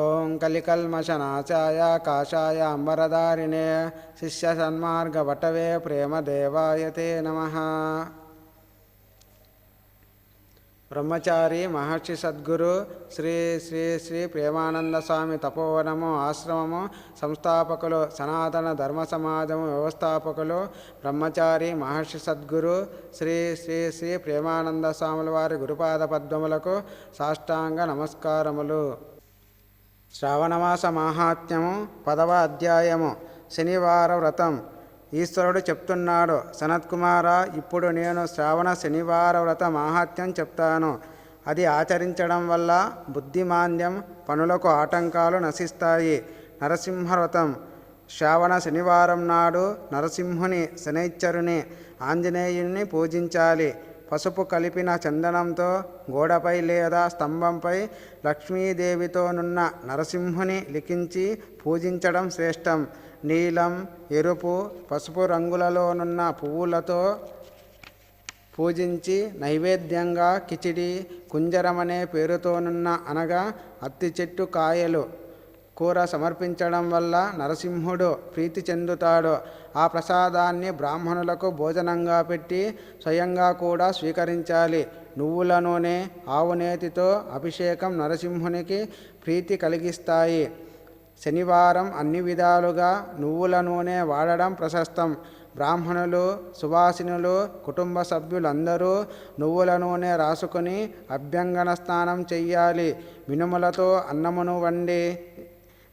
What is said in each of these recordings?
ఓం కలికల్మషనాశాయ కాషాయ శిష్య సన్మార్గవటవే ప్రేమదేవాయ తే నమ. బ్రహ్మచారి మహర్షి సద్గురు శ్రీ శ్రీ శ్రీ ప్రేమానంద స్వామి తపోవనము ఆశ్రమము సంస్థాపకులు సనాతన ధర్మ సమాజము వ్యవస్థాపకులు బ్రహ్మచారి మహర్షి సద్గురు శ్రీ శ్రీ శ్రీ ప్రేమానంద స్వాముల వారి గురుపాద పద్మములకు సాష్టాంగ నమస్కారములు. శ్రావణమాస మాహాత్మ్యము పదవ అధ్యాయము శనివార వ్రతం ఈశ్వరుడు చెప్తున్నాడు సనత్కుమార ఇప్పుడు నేను శ్రావణ శనివార వ్రత మాహాత్మ్యం చెప్తాను. అది ఆచరించడం వల్ల బుద్ధిమాంద్యం పనులకు ఆటంకాలు నశిస్తాయి. నరసింహవ్రతం. శ్రావణ శనివారం నాడు నరసింహుని శనైశ్చరుని ఆంజనేయుని పూజించాలి. పసుపు కలిపిన చందనంతో గోడపై లేదా స్తంభంపై లక్ష్మీదేవితోనున్న నరసింహుని లిఖించి పూజించడం శ్రేష్టం. నీలం ఎరుపు పసుపు రంగులలోనున్న పువ్వులతో పూజించి నైవేద్యంగా కిచిడి కుంజరమనే పేరుతోనున్న అనగా అత్తి చెట్టు కాయలు. కూర సమర్పించడం వల్ల నరసింహుడు ప్రీతి చెందుతాడు. ఆ ప్రసాదాన్ని బ్రాహ్మణులకు భోజనంగా పెట్టి స్వయంగా కూడా స్వీకరించాలి. నువ్వుల నూనె ఆవు నేతితో అభిషేకం నరసింహునికి ప్రీతి కలిగిస్తాయి. శనివారం అన్ని విధాలుగా నువ్వుల నూనె వాడడం ప్రశస్తం. బ్రాహ్మణులు సువాసినులు కుటుంబ సభ్యులందరూ నువ్వుల నూనె రాసుకుని అభ్యంగన స్నానం చెయ్యాలి. మినుములతో అన్నమును వండి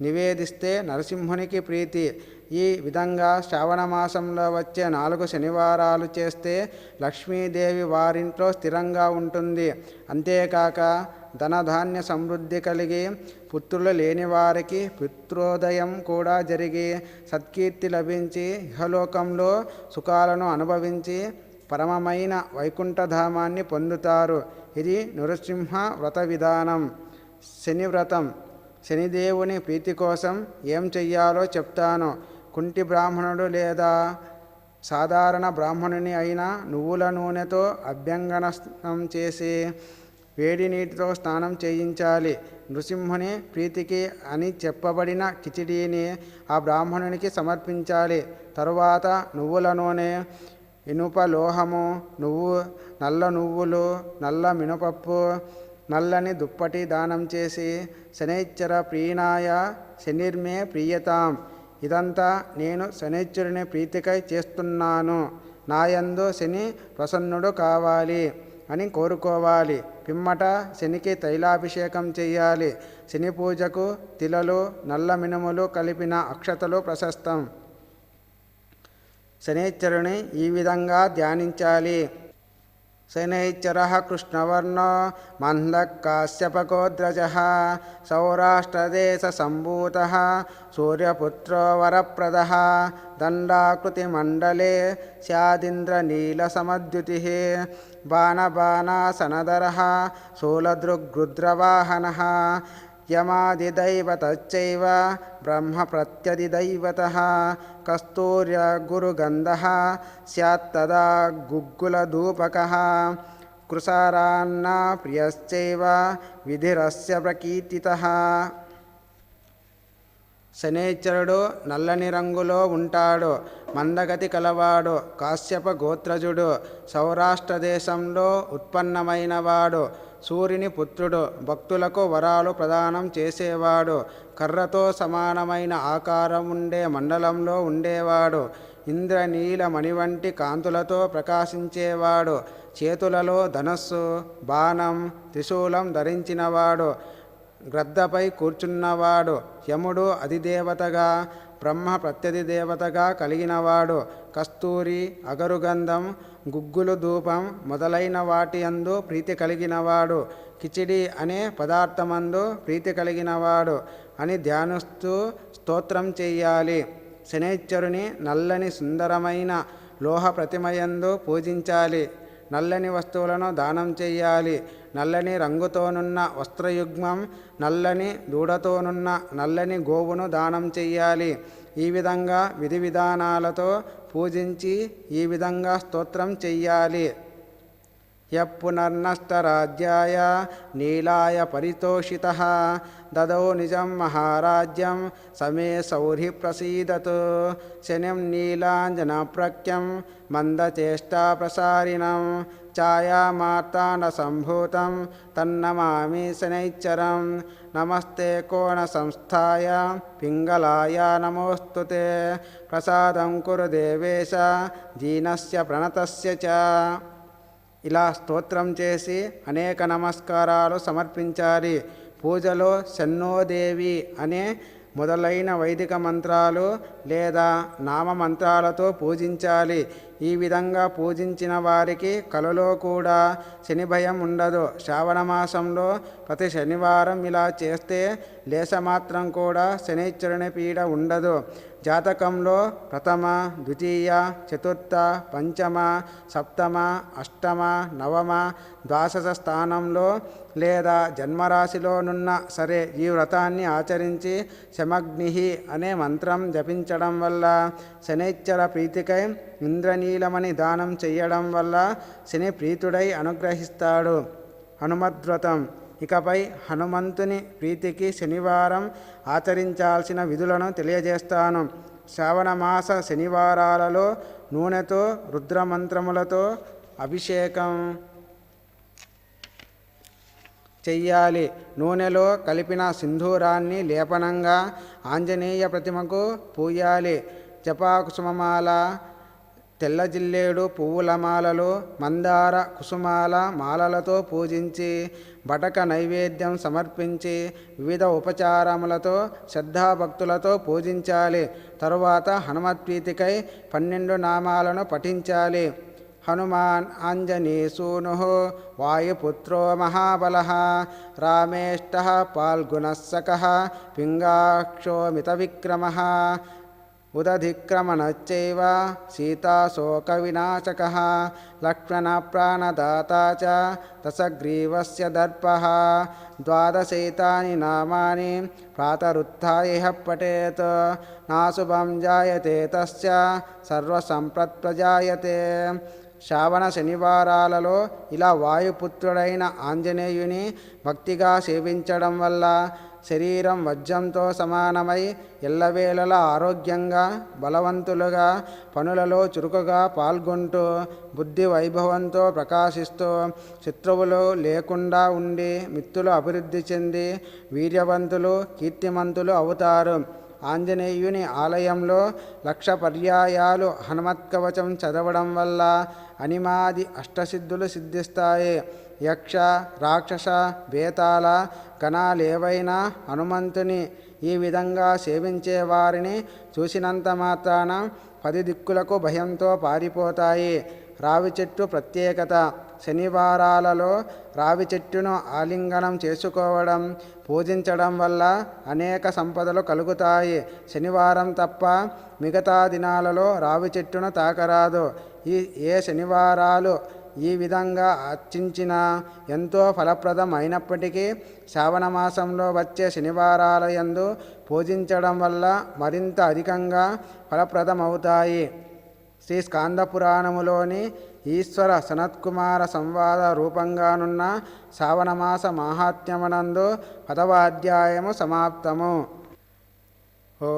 నివేదిస్తే నరసింహునికి ప్రీతి. ఈ విధంగా శ్రావణ మాసంలో వచ్చే నాలుగు శనివారాలు చేస్తే లక్ష్మీదేవి వారింట్లో స్థిరంగా ఉంటుంది. అంతేకాక ధనధాన్య సమృద్ధి కలిగి పుత్రులు లేని వారికి పిత్రోదయం కూడా జరిగి సత్కీర్తి లభించి ఇహలోకంలో సుఖాలను అనుభవించి పరమమైన వైకుంఠధామాన్ని పొందుతారు. ఇది నృసింహ వ్రత విధానం. శని వ్రతం శనిదేవుని ప్రీతి కోసం ఏం చెయ్యాలో చెప్తాను. కుంటి బ్రాహ్మణుడు లేదా సాధారణ బ్రాహ్మణుని అయినా నువ్వుల నూనెతో అభ్యంగన స్నానం చేసి వేడి నీటితో స్నానం చేయించాలి. నృసింహుని ప్రీతికి అని చెప్పబడిన కిచిడీని ఆ బ్రాహ్మణునికి సమర్పించాలి. తరువాత నువ్వుల నూనె ఇనుప లోహము నువ్వు నల్ల నువ్వులు నల్ల మినపప్పు నల్లని దుప్పటి దానం చేసి శనైశ్చర ప్రీణాయ శనిర్మే ప్రియతాం. ఇదంతా నేను శనైశ్వరుని ప్రీతికై చేస్తున్నాను. నాయందు శని ప్రసన్నుడు కావాలి అని కోరుకోవాలి. పిమ్మట శనికి తైలాభిషేకం చేయాలి శని పూజకు తిలలు నల్ల మినుములు కలిపిన అక్షతలు ప్రశస్తం. శనేశ్వరుని ఈ విధంగా ధ్యానించాలి. శనైశ్చర కృష్ణవర్ణో మందకాశ్యపకోద్రజ సౌరాష్ట్రదేశ సంభూత సూర్యపుత్రో వరప్రద దండాకృతిమండలే స్యాదింద్రనీలసమద్యుతి బాణబాణాసనధర శూలదృగ్రుద్రవాహన यमादिदैवतश्चैव గురుగంధ సత్తదా स्यात्तदा కృసారాన్న ప్రియశ్చైవ విధిరస్య ప్రకీర్తిత శనేచరుడు నల్లని రంగులో ఉంటాడు మందగతి కలవాడు కాశ్యప గోత్రజుడు సౌరాష్ట్ర దేశంలో ఉత్పన్నమైనవాడు సూర్యుని పుత్రుడు. భక్తులకు వరాలు ప్రదానం చేసేవాడు. కర్రతో సమానమైన ఆకారం ఉండే మండలంలో ఉండేవాడు. ఇంద్రనీల మణి వంటి కాంతులతో ప్రకాశించేవాడు. చేతులలో ధనస్సు బాణం త్రిశూలం ధరించినవాడు. గ్రద్దపై కూర్చున్నవాడు. యముడు అధిదేవతగా బ్రహ్మ ప్రత్యధి దేవతగా కలిగినవాడు. కస్తూరి అగరుగంధం గుగ్గులు ధూపం మొదలైన వాటి అందు ప్రీతి కలిగినవాడు. కిచిడి అనే పదార్థమందు ప్రీతి కలిగినవాడు అని ధ్యానిస్తూ స్తోత్రం చెయ్యాలి. శనేశ్వరుని నల్లని సుందరమైన లోహ ప్రతిమయందు పూజించాలి. నల్లని వస్తువులను దానం చేయాలి నల్లని రంగుతోనున్న వస్త్రయుగ్మం నల్లని దూడతోనున్న నల్లని గోవును దానం చెయ్యాలి. ఈ విధంగా విధి విధానాలతో పూజించి ఈ విధంగా స్తోత్రం చెయ్యాలి. యపునర్నష్టరాజ్యాయ నీలాయ పరితోషిత దదౌ నిజం మహారాజ్యం సమే సౌరి ప్రసీదత్ శనిం నీలాంజనప్రఖ్యం మందచేష్టా ప్రసారిణం ఛాయామార్తాండసంభూతం తన్నమామి శనైశ్చరం నమస్తే కోణసంస్థాయ పింగళాయ నమోऽस्तु ते। प्रसादं कुरु देवेश दीनस्य प्रणतस्य च। ఇలా స్తోత్రం చేసి అనేక నమస్కారాలు సమర్పించాలి. పూజలో శన్నోదేవి అనే మొదలైన వైదిక మంత్రాలు లేదా నామ మంత్రాలతో పూజించాలి. ఈ విధంగా పూజించిన వారికి కలలో కూడా శని భయం ఉండదు. శ్రావణ మాసంలో ప్రతి శనివారం ఇలా చేస్తే లేసమాత్రం కూడా శనిశ్వరుని పీడ ఉండదు. జాతకంలో ప్రథమ ద్వితీయ చతుర్థ పంచమ సప్తమ అష్టమ నవమ ద్వాదశ స్థానంలో లేదా జన్మరాశిలోనున్న సరే ఈ వ్రతాన్ని ఆచరించి శమగ్ని అనే మంత్రం జపించడం వల్ల శనైశ్చర ప్రీతికై ఇంద్రనీలమని దానం చేయడం వల్ల శని ప్రీతుడై అనుగ్రహిస్తాడు. హనుమద్వ్రతం ఇకపై హనుమంతుని ప్రీతికి శనివారం ఆచరించాల్సిన విధులను తెలియజేస్తాను. శ్రావణమాస శనివారాలలో నూనెతో రుద్రమంత్రములతో అభిషేకం చెయ్యాలి. నూనెలో కలిపిన సింధూరాన్ని లేపనంగా ఆంజనేయ ప్రతిమకు పూయాలి. జపాకుసుమమాల తెల్ల జిల్లేడు పువ్వుల మాలలు మందార కుసుమాల మాలలతో పూజించి బటక నైవేద్యం సమర్పించి వివిధ ఉపచారములతో శ్రద్ధాభక్తులతో పూజించాలి. తరువాత హనుమత్ప్రీతికై పన్నెండు నామాలను పఠించాలి. హనుమాన్ ఆంజనేసూను వాయుపుత్రో మహాబల రామేష్ట పాల్గుణస్సక పింగాక్షోమిత విక్రమ उदधिक्रमणश्चैव सीताशोकविनाशकः, लक्ष्मणप्राणदाता च दशग्रीवस्य दर्पः, द्वादशैतानि नामानि प्रातरुत्थायः पठेत्। नाशुभं जायते तस्य, सर्वसम्प्रत् प्रजायते। శ్రావణ శనివారాలలో ఇలా వాయుపుత్రుడైన ఆంజనేయుని భక్తిగా సేవించడం వల్ల శరీరం వజ్రంతో సమానమై ఎల్లవేళలా ఆరోగ్యంగా బలవంతులుగా పనులలో చురుకుగా పాల్గొంటూ బుద్ధి వైభవంతో ప్రకాశిస్తూ శత్రువులు లేకుండా ఉండి మిత్రులు అభివృద్ధి చెంది వీర్యవంతులు కీర్తిమంతులు అవుతారు. ఆంజనేయుని ఆలయంలో లక్ష పర్యాయాలు హనుమత్కవచం చదవడం వల్ల అనిమాది అష్టసిద్ధులు సిద్ధిస్తాయి. యక్ష రాక్షస బేతాల కణాలేవైనా హనుమంతుని ఈ విధంగా సేవించే వారిని చూసినంత మాత్రాన పది దిక్కులకు భయంతో పారిపోతాయి. రావి చెట్టు ప్రత్యేకత. శనివారాలలో రావి చెట్టును ఆలింగనం చేసుకోవడం పూజించడం వల్ల అనేక సంపదలు కలుగుతాయి. శనివారం తప్ప మిగతా దినాలలో రావి చెట్టును తాకరాదు. ఈ ఏ శనివారాలు ఈ విధంగా అర్చించిన ఎంతో ఫలప్రదం అయినప్పటికీ శ్రావణ మాసంలో వచ్చే శనివారాలయందు పూజించడం వల్ల మరింత అధికంగా ఫలప్రదమవుతాయి. శ్రీ స్కాంద పురాణములోని ఈశ్వర సనత్కుమార సంవాద రూపంగానున్న శ్రావణమాస మాహాత్మ్యమనందు పదవాధ్యాయము సమాప్తము ఓ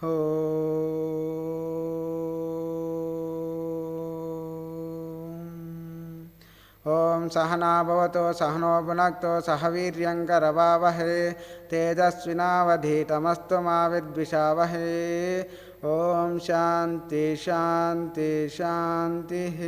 Oh. ॐ सहनाभव सहनो भुन सहवीर्यङ्करवावहे तेजस्विनावधीतमस्तु मा ओ ॐ शांति शांति शान्तिः।